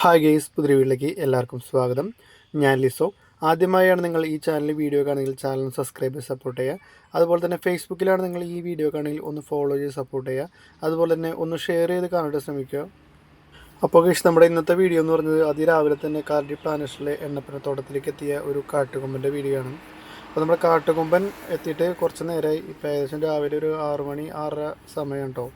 Hi guys പുതിയ വീട്ടിലേക്ക് എല്ലാവർക്കും സ്വാഗതം. ഞാൻ ലിസോ. ആദ്യമായാണ് നിങ്ങൾ ഈ ചാനൽ വീഡിയോ കാണുന്നതിൽ ചാനൽ സബ്സ്ക്രൈബ് ചെയ്ത് സപ്പോർട്ട് ചെയ്യുക. അതുപോലെ തന്നെ ഫേസ്ബുക്കിലാണ് നിങ്ങൾ ഈ വീഡിയോ കാണുന്നതിൽ ഒന്ന് ഫോളോ ചെയ്ത് സപ്പോർട്ട് ചെയ്യുക. അതുപോലെ തന്നെ ഒന്ന് ഷെയർ ചെയ്ത് കാണാനായിട്ട് ശ്രമിക്കുക. അപ്പോൾ ഗേഷ് നമ്മുടെ ഇന്നത്തെ വീഡിയോ എന്ന് പറഞ്ഞത് അതിരാവിലെ തന്നെ കാർഡി പ്ലാനറ്റിലെ എണ്ണപ്പനത്തോട്ടത്തിലേക്ക് എത്തിയ ഒരു കാട്ടുകൊമ്പന്റെ വീഡിയോ ആണ്. അപ്പോൾ നമ്മുടെ കാട്ടുകൊമ്പൻ എത്തിയിട്ട് കുറച്ച് നേരമായി ഇപ്പോൾ ഏകദേശം രാവിലെ ഒരു ആറ് മണി ആറര സമയം കേട്ടോ.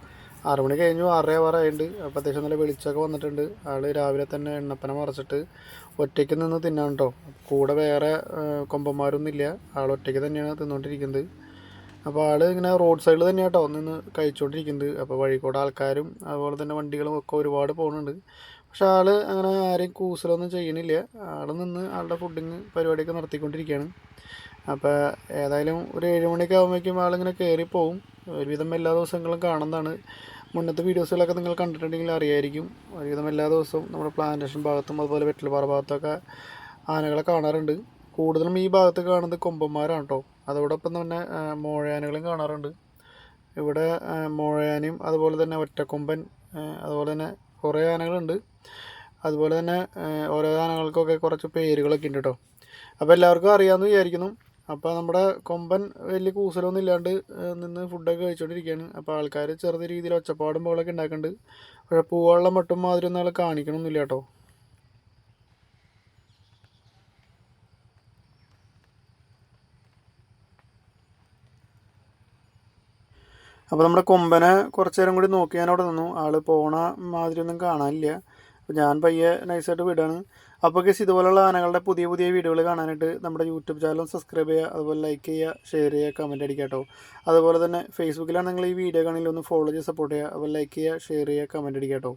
ആറ് മണി കഴിഞ്ഞു ആറര ആറായിട്ടുണ്ട് അപ്പോൾ അത്യാവശ്യം നല്ല വെളിച്ചമൊക്കെ വന്നിട്ടുണ്ട്. ആൾ രാവിലെ തന്നെ എണ്ണപ്പന മറച്ചിട്ട് ഒറ്റയ്ക്ക് നിന്ന് തിന്നാൻ കേട്ടോ കൂടെ വേറെ കൊമ്പന്മാരൊന്നും ഇല്ല ആൾ ഒറ്റയ്ക്ക് തന്നെയാണ് തിന്നുകൊണ്ടിരിക്കുന്നത് അപ്പോൾ ആൾ ഇങ്ങനെ റോഡ് സൈഡിൽ തന്നെ കേട്ടോ നിന്ന് കഴിച്ചുകൊണ്ടിരിക്കുന്നത് അപ്പോൾ വഴി കൂടെ ആൾക്കാരും അതുപോലെ തന്നെ വണ്ടികളും ഒക്കെ ഒരുപാട് പോകുന്നുണ്ട് പക്ഷെ ആൾ അങ്ങനെ ആരെയും കൂസലൊന്നും ചെയ്യണില്ല. ആൾ നിന്ന് ആളുടെ ഫുഡിങ് പരിപാടിയൊക്കെ നടത്തിക്കൊണ്ടിരിക്കുകയാണ്. അപ്പോൾ ഏതായാലും ഒരു ഏഴ് മണിയൊക്കെ ആകുമ്പോഴേക്കും ആളിങ്ങനെ കയറിപ്പോവും ഒരുവിധം എല്ലാ ദിവസങ്ങളും കാണുന്നതാണ്. മുന്നത്തെ വീഡിയോസുകളൊക്കെ നിങ്ങൾ കണ്ടിട്ടുണ്ടെങ്കിൽ അറിയായിരിക്കും. ഒരുവിധം എല്ലാ ദിവസവും നമ്മുടെ പ്ലാന്റേഷൻ ഭാഗത്തും അതുപോലെ വെറ്റൽപ്പാറ ഭാഗത്തൊക്കെ ആനകളെ കാണാറുണ്ട്. കൂടുതലും ഈ ഭാഗത്ത് കാണുന്നത് കൊമ്പന്മാരാണ് കേട്ടോ അതോടൊപ്പം തന്നെ മോഴയാനകളും കാണാറുണ്ട്. ഇവിടെ മോഴയാനയും അതുപോലെ തന്നെ ഒറ്റക്കൊമ്പൻ അതുപോലെ തന്നെ കുറേ ആനകളുണ്ട്. അതുപോലെ തന്നെ ഓരോ ആനകൾക്കൊക്കെ കുറച്ച് പേരുകളൊക്കെ ഉണ്ട് കേട്ടോ അപ്പോൾ എല്ലാവർക്കും അറിയാമെന്ന് വിചാരിക്കുന്നു. അപ്പോൾ നമ്മുടെ കൊമ്പൻ വലിയ കൂസലൊന്നും ഇല്ലാണ്ട് നിന്ന് ഫുഡൊക്കെ കഴിച്ചുകൊണ്ടിരിക്കുകയാണ് അപ്പോൾ ആൾക്കാർ ചെറിയ രീതിയിൽ ഒച്ചപ്പാടും ബഹളമൊക്കെ ഉണ്ടാക്കുന്നുണ്ട് പക്ഷേ പൂവെള്ളം മട്ടും മാതിരി ഒന്നും കാണിക്കണമൊന്നുമില്ല കേട്ടോ. അപ്പോൾ നമ്മുടെ കൊമ്പനെ കുറച്ച് നേരം കൂടി നോക്കി ഞാൻ അവിടെ നിന്നു. ആൾ പോണ മാതിരി ഒന്നും കാണാനില്ല. അപ്പോൾ ഞാൻ പയ്യെ നൈസായിട്ട് വിടുകയാണ് അപ്പോൾ കേസ് ഇതുപോലുള്ള ആനകളുടെ പുതിയ പുതിയ വീഡിയോകൾ കാണാനായിട്ട് നമ്മുടെ യൂട്യൂബ് ചാനൽ സബ്സ്ക്രൈബ് ചെയ്യുക അതുപോലെ ലൈക്ക് ചെയ്യുക ഷെയർ ചെയ്യുക കമന്റ് അടിക്കുക കേട്ടോ. അതുപോലെ തന്നെ ഫേസ്ബുക്കിലാണ് നിങ്ങൾ ഈ വീഡിയോ കാണില്ല ഒന്ന് ഫോളോ ചെയ്ത് സപ്പോർട്ട് ചെയ്യുക അതുപോലെ ലൈക്ക് ചെയ്യുക ഷെയർ ചെയ്യുക കമന്റ് അടിക്കുക കേട്ടോ.